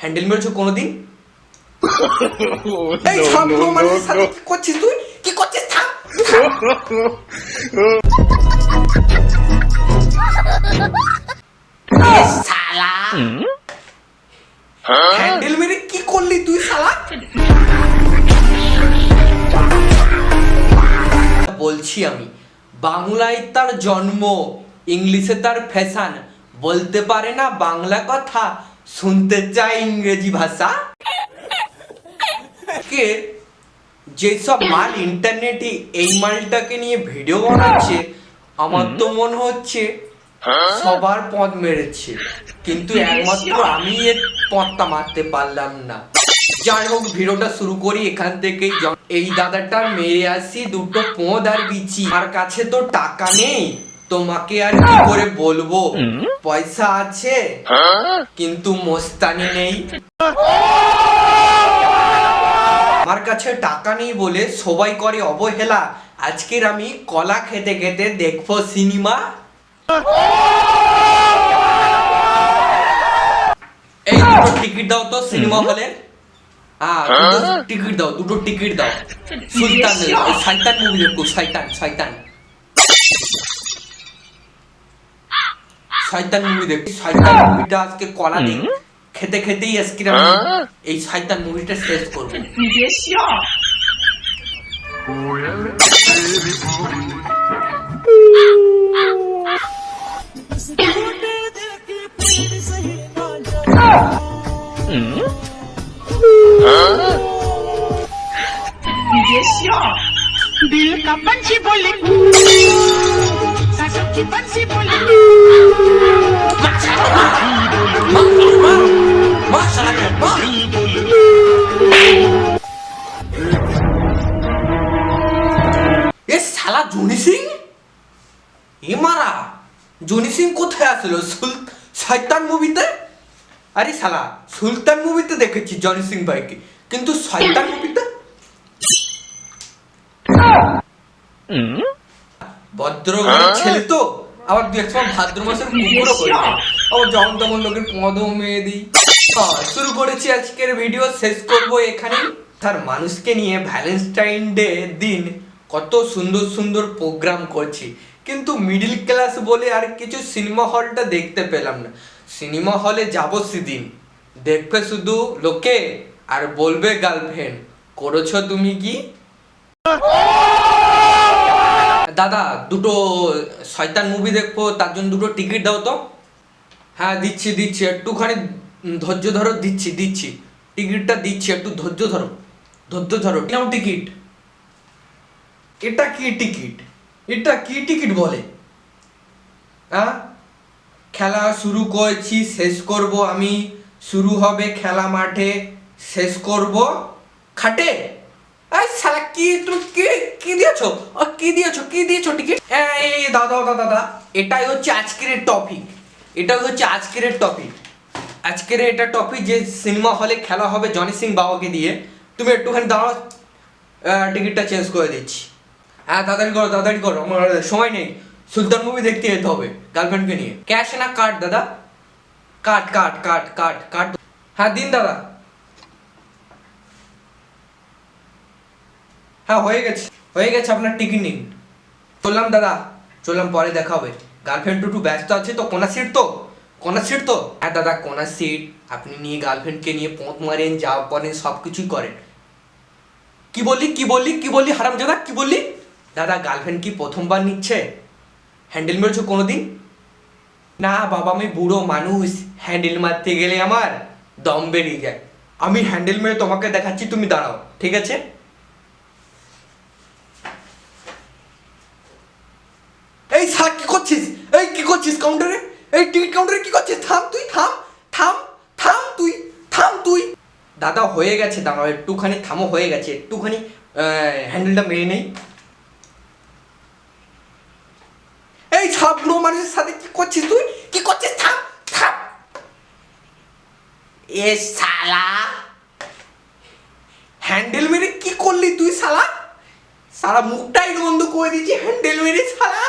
Handle মেরেছো কোনোদিন? এই থাম সাথে কি করছিস তুই? কি করছিস? থাম। শালা। হ্যান্ডেল মেরে কি করলি তুই শালা? বলছি আমি বাংলায় তার জন্ম ইংলিশে তার ফ্যাশন বলতে পারে না বাংলা কথা শুনতে চাই ইংরেজি ভাষা? কে? যেসব মাল ইন্টারনেটে এই মালটাকে নিয়ে ভিডিও বানাচ্ছে আমার তো মনে হচ্ছে সবার পদ মেরেছে। কিন্তু একমাত্র আমি এর পদটা মারতে পারলাম না। যাই হোক ভিডিওটা শুরু করি এখান থেকেই এই দাদাটার মেরে আসি দুটো পদ আর বিচি। আর কাছে তো টাকা নেই। তোমাকে আর কি করে বলব? পয়সা আছে কিন্তু মোস্তানি নেই। আমার কাছে টাকা নেই বলে সবাই করে অবহেলা। আজকের আমি কলা খেতে খেতে দেখব সিনেমা। এই দুটো টিকিট দাও তো সিনেমা হলে হ্যাঁ দুটো টিকিট দাও দুটো টিকিট দাও। সুলতান এই শয়তান মুভি দেখো শয়তান শয়তান। শয়তান মুভি দেখছি শয়তান মুভিটা আজকে কলা দিই খেতে খেতেই আজকে আমি এই শয়তান মুভিটা শেষ করব। দিল কাপন বলে। পাখি পাখি বলে এ মারা জনি সিং কোথায় আসলো? শয়তান মুভিতে? আরে শালা সুলতান মুভিতে দেখেছি জনি সিং ভাইকে। কিন্তু শয়তান মুভিতে ঘরের ছেলে তো? আবার দু এক সময় ভাদ্র মাসের কুকুরও করি আবার যেমন তেমন লোকের পদও মেয়ে দিই। হ্যাঁ, শুরু করেছি আজকের ভিডিও শেষ করব এখানে তার মানুষকে নিয়ে ভ্যালেন্টাইন ডে দিন কত সুন্দর সুন্দর প্রোগ্রাম করছি। কিন্তু মিডিল ক্লাস বলে আর কিছু সিনেমা হলটা দেখতে পেলাম না। সিনেমা হলে যাব সেদিন। দেখবে শুধু লোকে আর বলবে গার্লফ্রেন্ড করেছ তুমি কি? দাদা, দুটো শয়তান মুভি দেখব, তার জন্য দুটো টিকিট দাও তো। হ্যাঁ দিচ্ছি দিচ্ছি, একটুখানি ধৈর্য ধরো, দিচ্ছি দিচ্ছি। টিকিটটা দিচ্ছি, একটু ধৈর্য ধরো ধৈর্য ধরো। নাও টিকিট এটা কি টিকিট এটা কি টিকিট বলে? হ্যাঁ খেলা শুরু করেছি, শেষ করব আমি। শুরু হবে খেলা মাঠে, শেষ করব খাটে। এই শালা কি তুমি কি কি দিয়েছ? কি দিয়েছ কি দিয়েছ টিকিট এই দাদা দাদা দাদা এটাই হচ্ছে আজকের টপিক এটাই হচ্ছে আজকের টপিক আজকের এটা টপিক যে সিনেমা হলে খেলা হবে জনি সিং বাবাকে দিয়ে। তুমি একটুখানি দাঁড়াও। টিকিটটা চেঞ্জ করে দিচ্ছি। হ্যাঁ তাড়াতাড়ি করো তাড়াতাড়ি করো। আমার সময় নেই। সুলতান মুভি দেখতে যেতে হবে গার্লফ্রেন্ডকে নিয়ে। ক্যাশ না কার্ড দাদা? কাট কাট কাট কাট কাট হ্যাঁ দিন দাদা। হ্যাঁ হয়ে গেছে। হয়ে গেছে আপনার টিকিট নিন চললাম দাদা, চললাম, পরে দেখা হবে। গার্লফ্রেন্ড একটু ব্যস্ত আছে তো, কোনা সিট তো? কোনা সিট তো? হ্যাঁ দাদা, কোনা সিট আপনি নিয়ে গার্লফ্রেন্ডকে নিয়ে পোঁত মারেন, যা করেন, সব কিছুই করেন। কি বললি কি বললি কি বললি হারাম দাদা কি বললি? দাদা গার্লফ্রেন্ড কি প্রথমবার নিচ্ছে? হ্যান্ডেল মেরেছো কোনোদিন? না, বাবা, আমি বুড়ো মানুষ। হ্যান্ডেল মারতে গেলে আমার দম বেরিয়ে যায়। আমি হ্যান্ডেল মেরে তোমাকে দেখাচ্ছি, তুমি দাঁড়াও, ঠিক আছে এই শালা কি করছিস এই কি করছিস কাউন্টারে এই টিকিট কাউন্টারে কি করছিস? থাম তুই, থাম থাম থাম তুই থাম তুই। দাদা হয়ে গেছে, দাঁড়াও, একটুখানি থামো, হয়ে গেছে, একটুখানি হ্যান্ডেলটা মেরে নেই। এই সব বুড়ো মানুষের সাথে কি করছিস তুই? কি করছিস? থাম থাম। এ শালা। হ্যান্ডেল মেরে কি করলি তুই, শালা? সারা মুখটাই বন্ধ করে দিয়েছি হ্যান্ডেল মেরে, শালা।